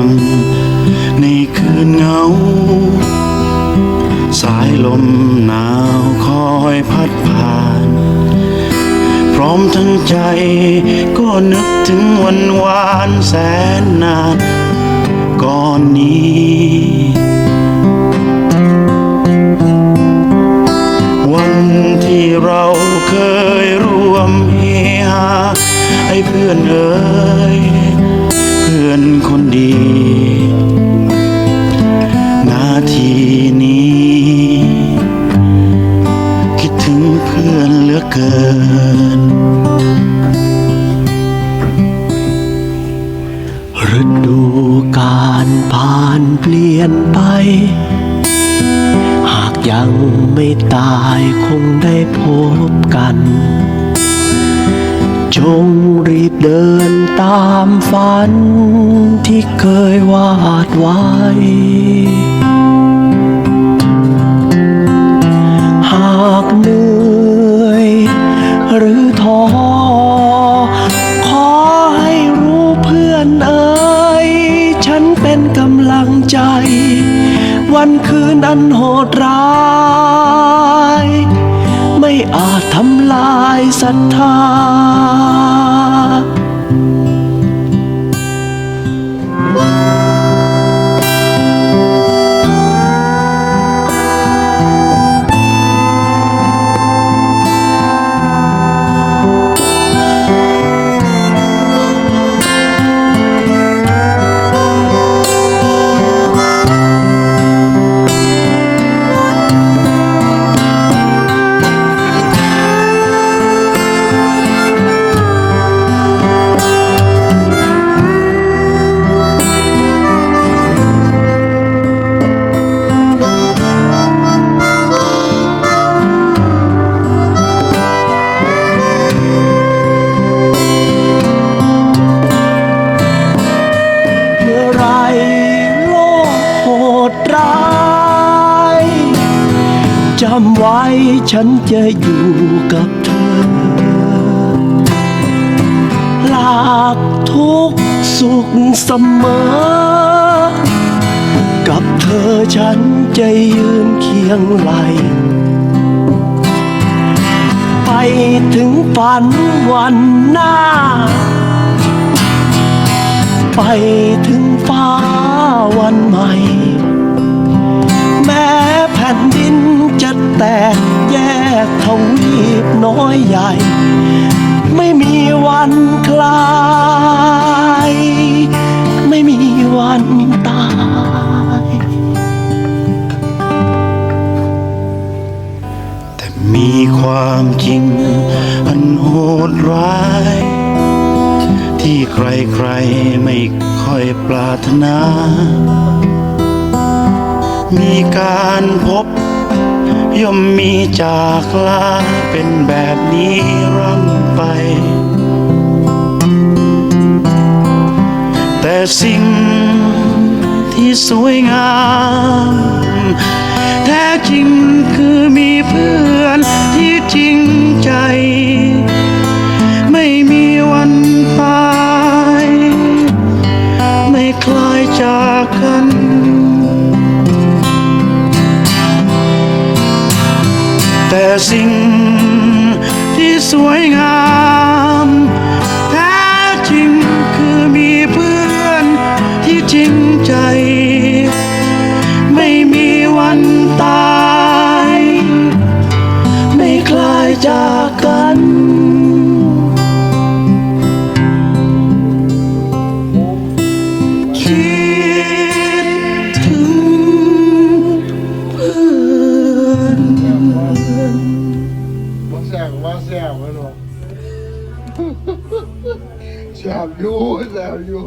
ังในคืนเงา สายลมหนาวคอยพัดผ่าน พร้อมทั้งใจก็นึกถึงวันวานแสนนาน ก่อนนี้วันที่เราเคยร่วมเฮฮาให้เพื่อนเอ่ย นฤดูการผ่านเปลี่ยนไป หากยังไม่ตายคงได้พบกัน จงรีบเดินตามฝันที่เคยวาดไว้ อท้อขอให้รู้เพื่อนเอ๋ยฉันเป็นกำลังใจ วันคืนอันโหดร้าย ไม่อาจทำลายศรัทธา จำไว้ ฉันจะอยู่กับเธอ หลากทุกสุขเสมอ กับเธอฉันจะยืนเคียงไหล ไปถึงฝันวันหน้า ไปถึงฟ้าวันใหม่ แตกแยกทวีปน้อยใหญ่ ไม่มีวันคลาย ไม่มีวันตาย แต่มีความจริงอันโหดร้าย ที่ใครๆไม่ค่อยปรารถนา มีการพบ ย่อมมีจากลาเป็นแบบนี้ร่ำไป แต่สิ่งที่สวยงาม แท้จริงคือมีเพื่อ สิ่งที่สวยงาม แท้จริงคือมีเพื่อนที่จริงใจ ไม่มีวันตาย ไม่คลายจากกันคิดถึงเพื่อน ว่าแซวว่าแซวกันหรอแซวอยู่แซวอยู่